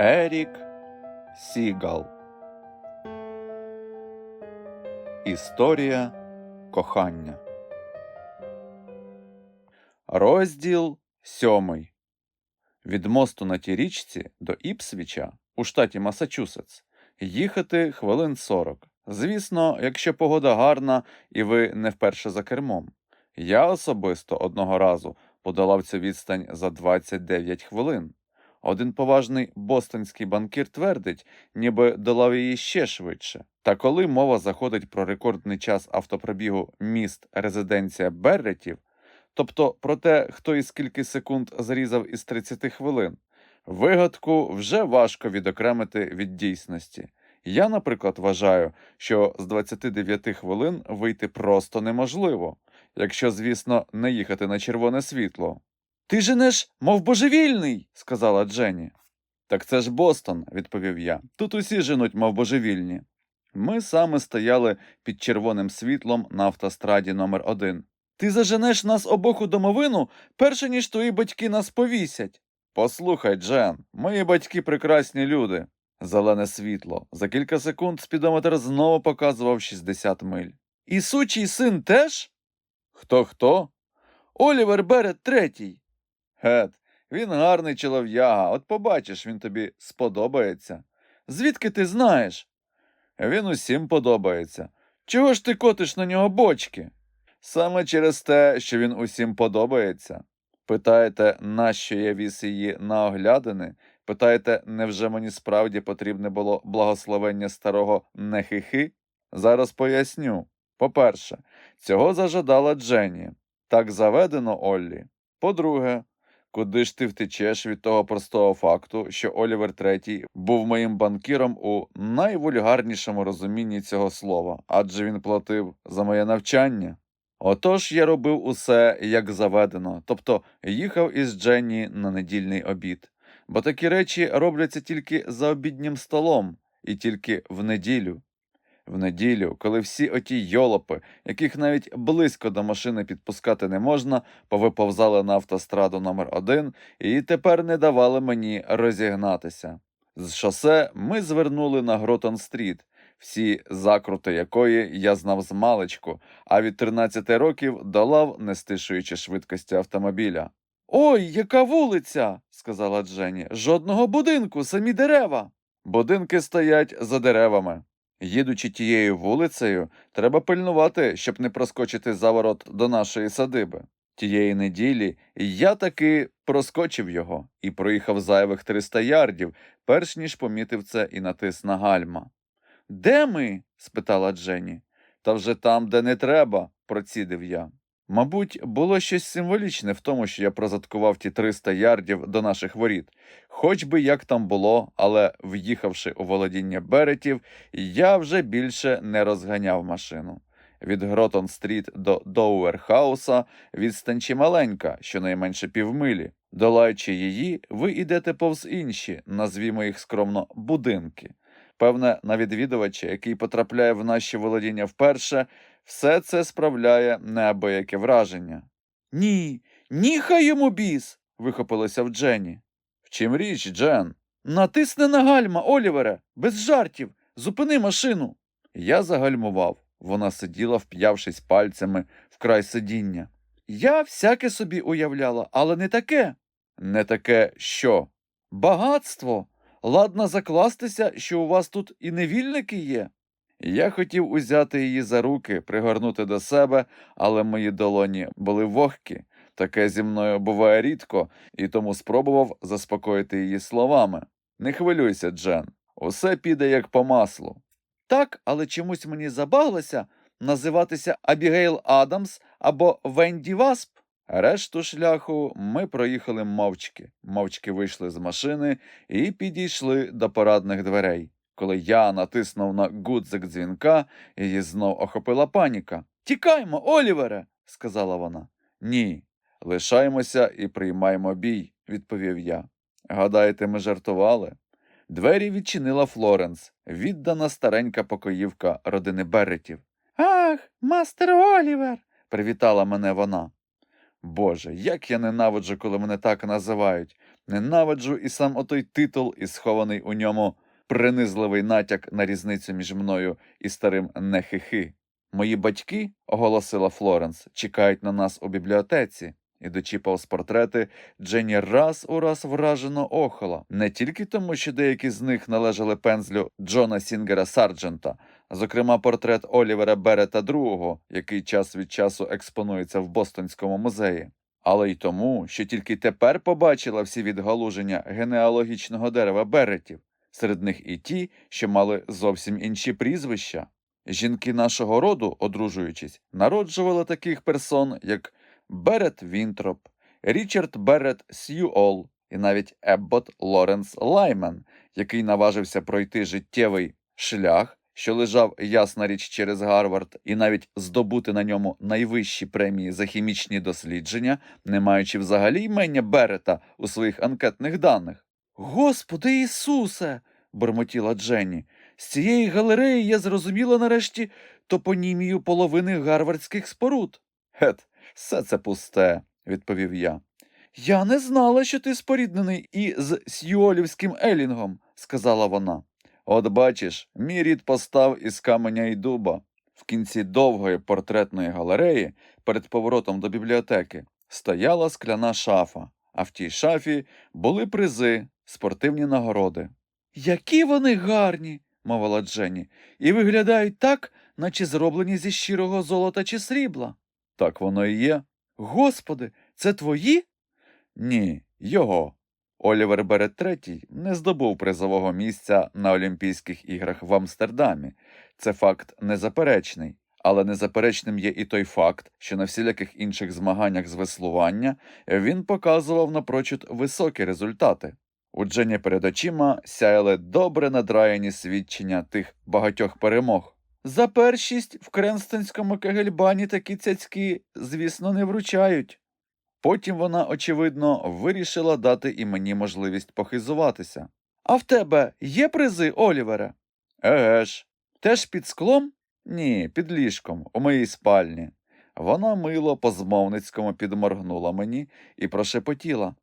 Ерік Сігал Історія кохання. Розділ сьомий. Від мосту на тій річці до Іпсвіча у штаті Масачусетс їхати хвилин 40. Звісно, якщо погода гарна і ви не вперше за кермом. Я особисто одного разу подолав цю відстань за 29 хвилин. Один поважний бостонський банкір твердить, ніби долав її ще швидше. Та коли мова заходить про рекордний час автопробігу міст резиденція Берретів, тобто про те, хто і скільки секунд зрізав із 30 хвилин, вигадку вже важко відокремити від дійсності. Я, наприклад, вважаю, що з 29 хвилин вийти просто неможливо, якщо, звісно, не їхати на червоне світло. Ти женеш, мов божевільний, сказала Дженні. Так це ж Бостон, відповів я. Тут усі женуть, мов божевільні. Ми саме стояли під червоним світлом на автостраді номер 1 Ти заженеш нас обох у домовину, перше ніж твої батьки нас повісять. Послухай, Джен, мої батьки прекрасні люди. Зелене світло. За кілька секунд спідометр знову показував 60 миль. І сучий син теж? Хто хто? Олівер Берет третій. Гет, він гарний чолов'яга, от побачиш, він тобі сподобається. Звідки ти знаєш? Він усім подобається. Чого ж ти котиш на нього бочки? Саме через те, що він усім подобається. Питаєте, нащо я віз її на оглядини? Питаєте, невже мені справді потрібне було благословення старого нехихи? Зараз поясню. По-перше, цього зажадала Дженні. Так заведено Оллі. По-друге, куди ж ти втечеш від того простого факту, що Олівер Третій був моїм банкіром у найвульгарнішому розумінні цього слова, адже він платив за моє навчання. Отож я робив усе як заведено, тобто їхав із Дженні на недільний обід. Бо такі речі робляться тільки за обіднім столом і тільки в неділю. В неділю, коли всі оті йолопи, яких навіть близько до машини підпускати не можна, повиповзали на автостраду номер 1 і тепер не давали мені розігнатися. З шосе ми звернули на Гротон-стріт, всі закрути якої я знав з маличку, а від 13 років долав, не стишуючи швидкості автомобіля. Ой, яка вулиця, сказала Дженні. Жодного будинку, самі дерева. Будинки стоять за деревами. Їдучи тією вулицею, треба пильнувати, щоб не проскочити заворот до нашої садиби. Тієї неділі я таки проскочив його і проїхав зайвих 300 ярдів, перш ніж помітив це і натис на гальма. Де ми? спитала Дженні. Та вже там, де не треба, процідив я. Мабуть, було щось символічне в тому, що я прозадкував ті 300 ярдів до наших воріт. Хоч би як там було, але в'їхавши у володіння беретів, я вже більше не розганяв машину. Від Гротон-стріт до Доуерхауса відстань чималенька, щонайменше півмилі. Долаючи її, ви йдете повз інші, назвімо їх скромно, будинки. Певне, на відвідувача, який потрапляє в наші володіння вперше, все це справляє неабияке враження. Ні, ні, хай йому біс. вихопилося в Дженні. В чим річ, Джен? Натисни на гальма, Олівере, без жартів. Зупини машину. Я загальмував. Вона сиділа, вп'явшись пальцями в край сидіння. Я всяке собі уявляла, але не таке. Не таке що? Багатство. Ладно закластися, що у вас тут і невільники є. Я хотів узяти її за руки, пригорнути до себе, але мої долоні були вогкі. Таке зі мною буває рідко, і тому спробував заспокоїти її словами. Не хвилюйся, Джен, усе піде як по маслу. Так, але чомусь мені забаглося називатися Абігейл Адамс або Венді Васп. Решту шляху ми проїхали мовчки, мовчки вийшли з машини і підійшли до парадних дверей. Коли я натиснув на гудзик дзвінка, її знов охопила паніка. Тікаймо, Олівере, сказала вона. Ні, лишаємося і приймаємо бій, відповів я. Гадаєте, ми жартували? Двері відчинила Флоренс, віддана старенька покоївка родини Беретів. Ах, мастер Олівер, привітала мене вона. Боже, як я ненавиджу, коли мене так називають. Ненавиджу і сам отой титул, і схований у ньому принизливий натяк на різницю між мною і старим нехихи. Мої батьки, оголосила Флоренс, чекають на нас у бібліотеці. Ідучи повз портрети, Дженні раз у раз вражено охола, не тільки тому, що деякі з них належали пензлю Джона Сінгера Сарджента, зокрема портрет Олівера Берета II, який час від часу експонується в Бостонському музеї, але й тому, що тільки тепер побачила всі відгалуження генеалогічного дерева Беретів, серед них і ті, що мали зовсім інші прізвища. Жінки нашого роду, одружуючись, народжували таких персон, як Берет Вінтроп, Річард Берет Сьюол і навіть Еббот Лоренс Лаймен, який наважився пройти життєвий шлях, що лежав ясна річ через Гарвард, і навіть здобути на ньому найвищі премії за хімічні дослідження, не маючи взагалі ймення Берета у своїх анкетних даних. Господи Ісусе! бурмотіла Дженні. З цієї галереї я зрозуміла нарешті топонімію половини гарвардських споруд. Гет, все це пусте, відповів я. Я не знала, що ти споріднений і з Сьюолівським Елінгом, сказала вона. От бачиш, мій рід постав із каменя і дуба. В кінці довгої портретної галереї, перед поворотом до бібліотеки, стояла скляна шафа, а в тій шафі були призи, спортивні нагороди. Які вони гарні, мовила Дженні, і виглядають так, наче зроблені зі щирого золота чи срібла. Так воно і є. Господи, це твої? Ні, його. Олівер Берет III не здобув призового місця на Олімпійських іграх в Амстердамі. Це факт незаперечний. Але незаперечним є і той факт, що на всіляких інших змаганнях з веслування він показував напрочуд високі результати. У Джені перед очима сяяли добре надраяні свідчення тих багатьох перемог. За першість в Кренстонському кегельбані такі цяцьки, звісно, не вручають. Потім вона, очевидно, вирішила дати і мені можливість похизуватися. А в тебе є призи, Олівере? Еге ж. Теж під склом? Ні, під ліжком, у моїй спальні. Вона мило по-змовницькому підморгнула мені і прошепотіла.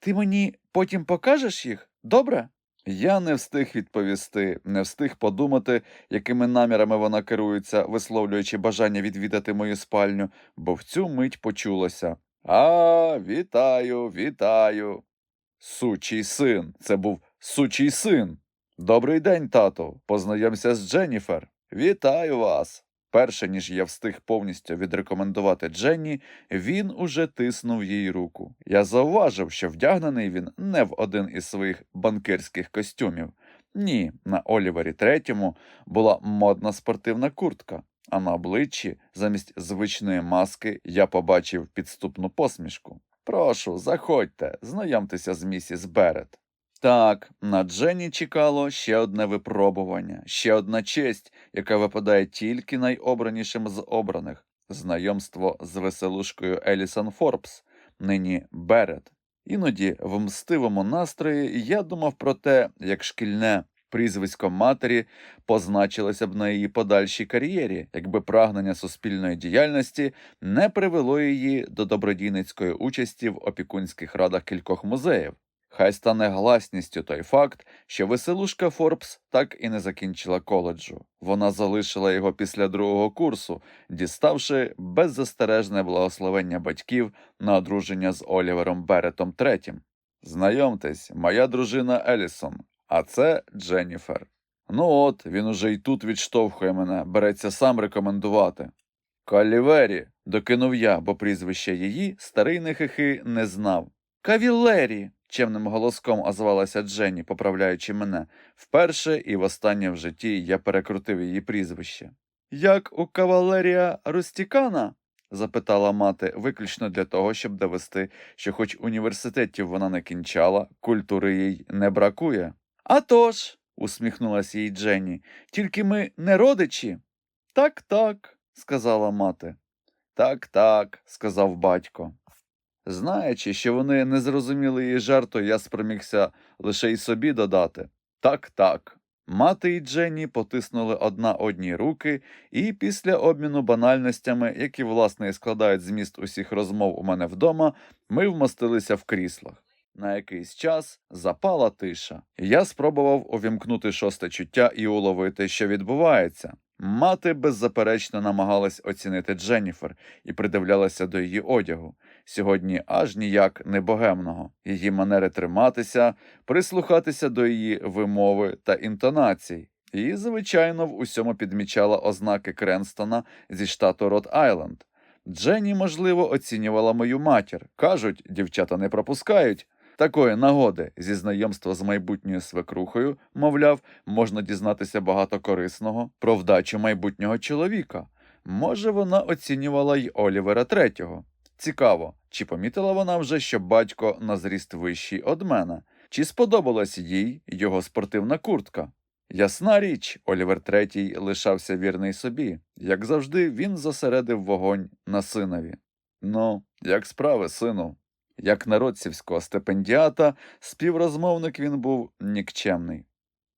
Ти мені потім покажеш їх? Добре? Я не встиг відповісти, не встиг подумати, якими намірами вона керується, висловлюючи бажання відвідати мою спальню, бо в цю мить почулося. А, вітаю, вітаю. Сучий син. Це був сучий син. Добрий день, тату. Познайомся з Дженніфер. Вітаю вас. Перше ніж я встиг повністю відрекомендувати Дженні, він уже тиснув їй руку. Я зауважив, що вдягнений він не в один із своїх банкирських костюмів. Ні, на Олівері третьому була модна спортивна куртка, а на обличчі, замість звичної маски, я побачив підступну посмішку. Прошу, заходьте, знайомтеся з місіс Берет. Так, на Дженні чекало ще одне випробування, ще одна честь, яка випадає тільки найобранішим з обраних знайомство з веселушкою Елісон Форбс, нині Берет. Іноді в мстивому настрої я думав про те, як шкільне прізвисько матері позначилося б на її подальшій кар'єрі, якби прагнення суспільної діяльності не привело її до добродійницької участі в опікунських радах кількох музеїв. Хай стане гласністю той факт, що веселушка Форбс так і не закінчила коледжу. Вона залишила його після другого курсу, діставши беззастережне благословення батьків на одруження з Олівером Беретом III. Знайомтесь, моя дружина Елісон, а це Дженніфер. Ну от, він уже й тут відштовхує мене, береться сам рекомендувати. Калівері, докинув я, бо прізвище її старий нехихи не знав. Кавілері, чемним голоском озвалася Дженні, поправляючи мене. Вперше і востаннє в житті я перекрутив її прізвище. Як у кавалерія Рустікана? запитала мати, виключно для того, щоб довести, що хоч університетів вона не кінчала, культури їй не бракує. «А тож», – усміхнулася їй Дженні, тільки ми не родичі. Так, так, сказала мати. Так, так, сказав батько. Знаючи, що вони не зрозуміли її жарту, я спромігся лише й собі додати. Так, так. Мати і Дженні потиснули одна одній руки, і після обміну банальностями, які власне і складають зміст усіх розмов у мене вдома, ми вмостилися в кріслах. На якийсь час запала тиша. Я спробував увімкнути шосте чуття і уловити, що відбувається. Мати беззаперечно намагалась оцінити Дженніфер і придивлялася до її одягу. Сьогодні аж ніяк не богемного. Її манери триматися, прислухатися до її вимови та інтонацій. І, звичайно, в усьому підмічала ознаки Кренстона зі штату Рот Айленд. Дженні, можливо, оцінювала мою матір. Кажуть, дівчата не пропускають. Такої нагоди зі знайомства з майбутньою свекрухою, мовляв, можна дізнатися багато корисного про вдачу майбутнього чоловіка. Може, вона оцінювала й Олівера третього. Цікаво, чи помітила вона вже, що батько на зріст вищий од мене, чи сподобалась їй його спортивна куртка? Ясна річ, Олівер третій лишався вірний собі. Як завжди, він зосередив вогонь на синові. Ну, як справи, сину? Як народцівського стипендіата, співрозмовник він був нікчемний.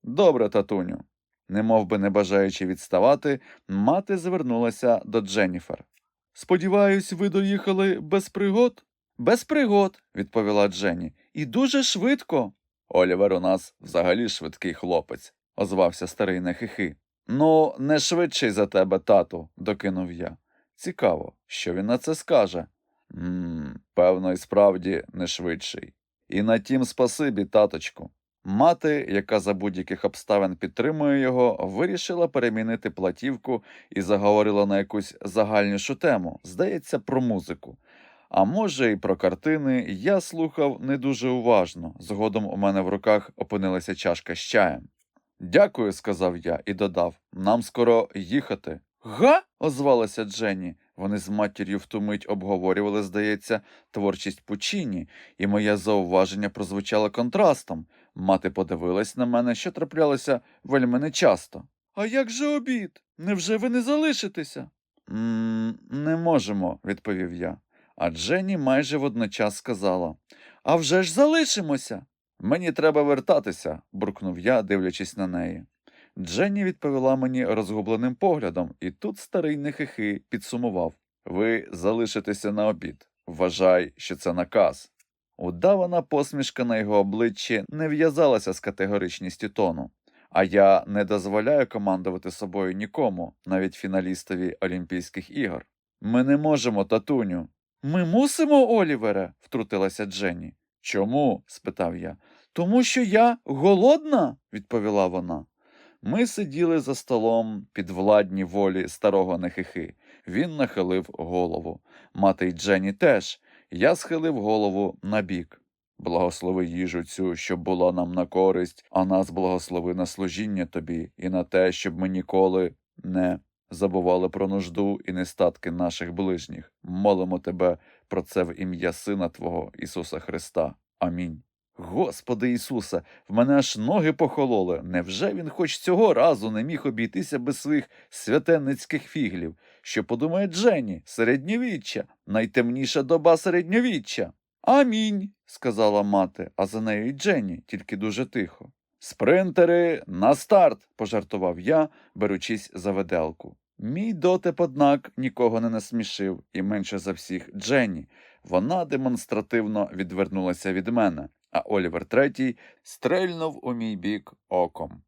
Добре, татуню. Немов би не бажаючи відставати, мати звернулася до Дженніфер. Сподіваюсь, ви доїхали без пригод? Без пригод, відповіла Дженні. І дуже швидко. Олівер у нас взагалі швидкий хлопець, озвався старий нехихи. Ну, не швидший за тебе, тату, докинув я. Цікаво, що він на це скаже. Мм, певно, і справді не швидший. І на тім спасибі, таточку. Мати, яка за будь-яких обставин підтримує його, вирішила перемінити платівку і заговорила на якусь загальнішу тему, здається, про музику. А може, і про картини я слухав не дуже уважно. Згодом у мене в руках опинилася чашка з чаєм. Дякую, сказав я і додав, нам скоро їхати. Га? озвалася Дженні. Вони з матір'ю в ту мить обговорювали, здається, творчість Пучіні, і моє зауваження прозвучало контрастом. Мати подивилась на мене, що траплялося вельми нечасто. А як же обід? Невже ви не залишитеся? м не можемо, відповів я. А Дженні майже водночас сказала А вже ж залишимося. Мені треба вертатися, буркнув я, дивлячись на неї. Дженні відповіла мені розгубленим поглядом, і тут старий нехихи підсумував Ви залишитеся на обід. Вважай, що це наказ. Удавана посмішка на його обличчі не в'язалася з категоричністю тону. А я не дозволяю командувати собою нікому, навіть фіналістові Олімпійських ігор. Ми не можемо, татуню. Ми мусимо, Олівере, втрутилася Дженні. Чому? спитав я. Тому що я голодна, відповіла вона. Ми сиділи за столом під владні волі старого нехихи. Він нахилив голову. Мати й Дженні теж. Я схилив голову набік. Благослови їжу цю, щоб була нам на користь, а нас благослови на служіння тобі і на те, щоб ми ніколи не забували про нужду і нестатки наших ближніх. Молимо тебе про це в ім'я Сина Твого Ісуса Христа. Амінь. Господи Ісусе, в мене аж ноги похололи. Невже він хоч цього разу не міг обійтися без своїх святенницьких фіглів? Що подумає Дженні, середньовіччя, найтемніша доба середньовіччя. Амінь, сказала мати, а за нею й Дженні, тільки дуже тихо. Спринтери на старт, пожартував я, беручись за веделку. Мій дотеп, однак, нікого не насмішив, і менше за всіх Дженні. Вона демонстративно відвернулася від мене, а Олівер третій стрельнув у мій бік оком.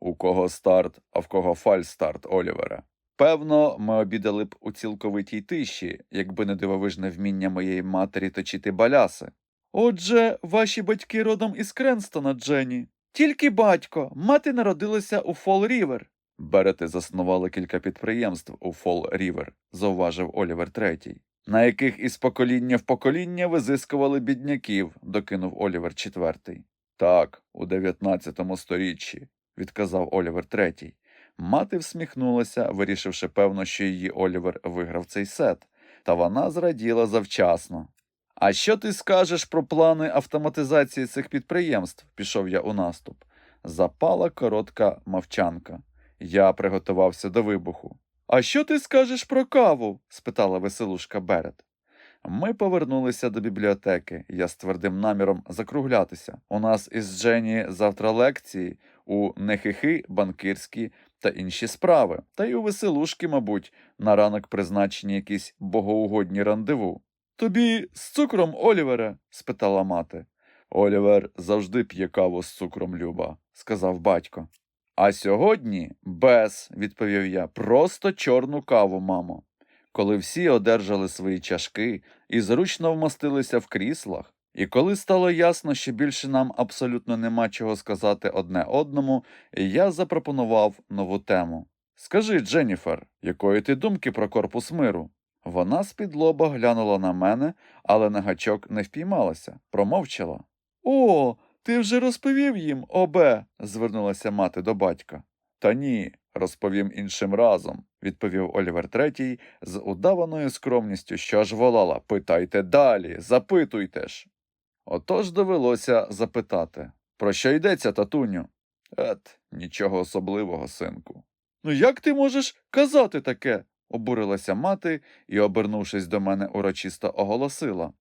У кого старт, а в кого фальстарт, Олівере. Певно, ми обідали б у цілковитій тиші, якби не дивовижне вміння моєї матері точити баляси. Отже, ваші батьки родом із Кренстона, Дженні. Тільки батько, мати народилася у Фол Рівер. Берети заснували кілька підприємств у Фол Рівер, зауважив Олівер третій. На яких із покоління в покоління визискували бідняків, докинув Олівер четвертий. Так, у дев'ятнадцятому сторіччі, відказав Олівер третій. Мати всміхнулася, вирішивши певно, що її Олівер виграв цей сет, та вона зраділа завчасно. А що ти скажеш про плани автоматизації цих підприємств? пішов я у наступ. Запала коротка мовчанка. Я приготувався до вибуху. А що ти скажеш про каву? спитала веселушка Берет. Ми повернулися до бібліотеки. Я з твердим наміром закруглятися. У нас із Дженні завтра лекції. у нехихи банкирські та інші справи, та й у веселушки, мабуть, на ранок призначені якісь богоугодні рандеву. Тобі з цукром, Олівере? спитала мати. Олівер завжди п'є каву з цукром, Люба, сказав батько. А сьогодні без, відповів я, просто чорну каву, мамо. Коли всі одержали свої чашки і зручно вмостилися в кріслах, і коли стало ясно, що більше нам абсолютно нема чого сказати одне одному, я запропонував нову тему. Скажи, Дженніфер, якої ти думки про корпус миру? Вона з-під лоба глянула на мене, але на гачок не впіймалася, промовчала. О, ти вже розповів їм, обе, звернулася мати до батька. Та ні, розповім іншим разом, відповів Олівер Третій з удаваною скромністю, що аж волала Питайте далі, запитуйте ж. Отож довелося запитати про що йдеться, татуню? Ет, нічого особливого, синку. Ну як ти можеш казати таке? обурилася мати і, обернувшись до мене, урочисто оголосила.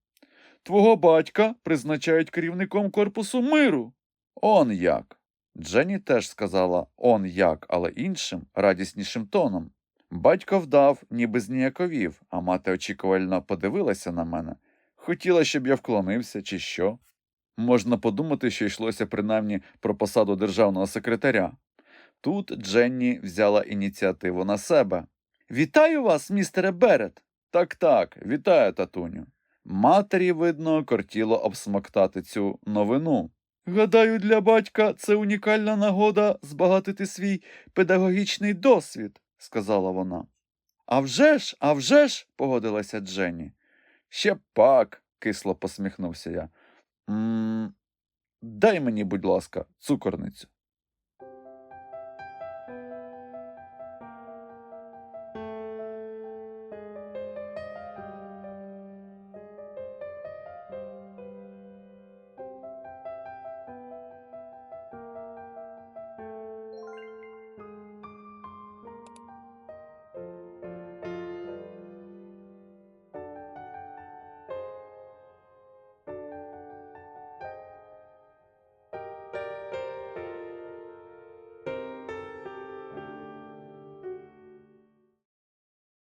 Твого батька призначають керівником корпусу миру. Он як. Дженні теж сказала он як, але іншим, радіснішим тоном. Батько вдав, ніби зніяковів, а мати очікувально подивилася на мене. Хотіла, щоб я вклонився, чи що. Можна подумати, що йшлося принаймні про посаду державного секретаря. Тут Дженні взяла ініціативу на себе. Вітаю вас, містере Берет. Так, так, вітаю, татуню. Матері, видно, кортіло обсмоктати цю новину. Гадаю, для батька це унікальна нагода збагатити свій педагогічний досвід, сказала вона. «А вже ж, а вже ж, погодилася Дженні. Ще пак, кисло посміхнувся я. м дай мені, будь ласка, цукорницю.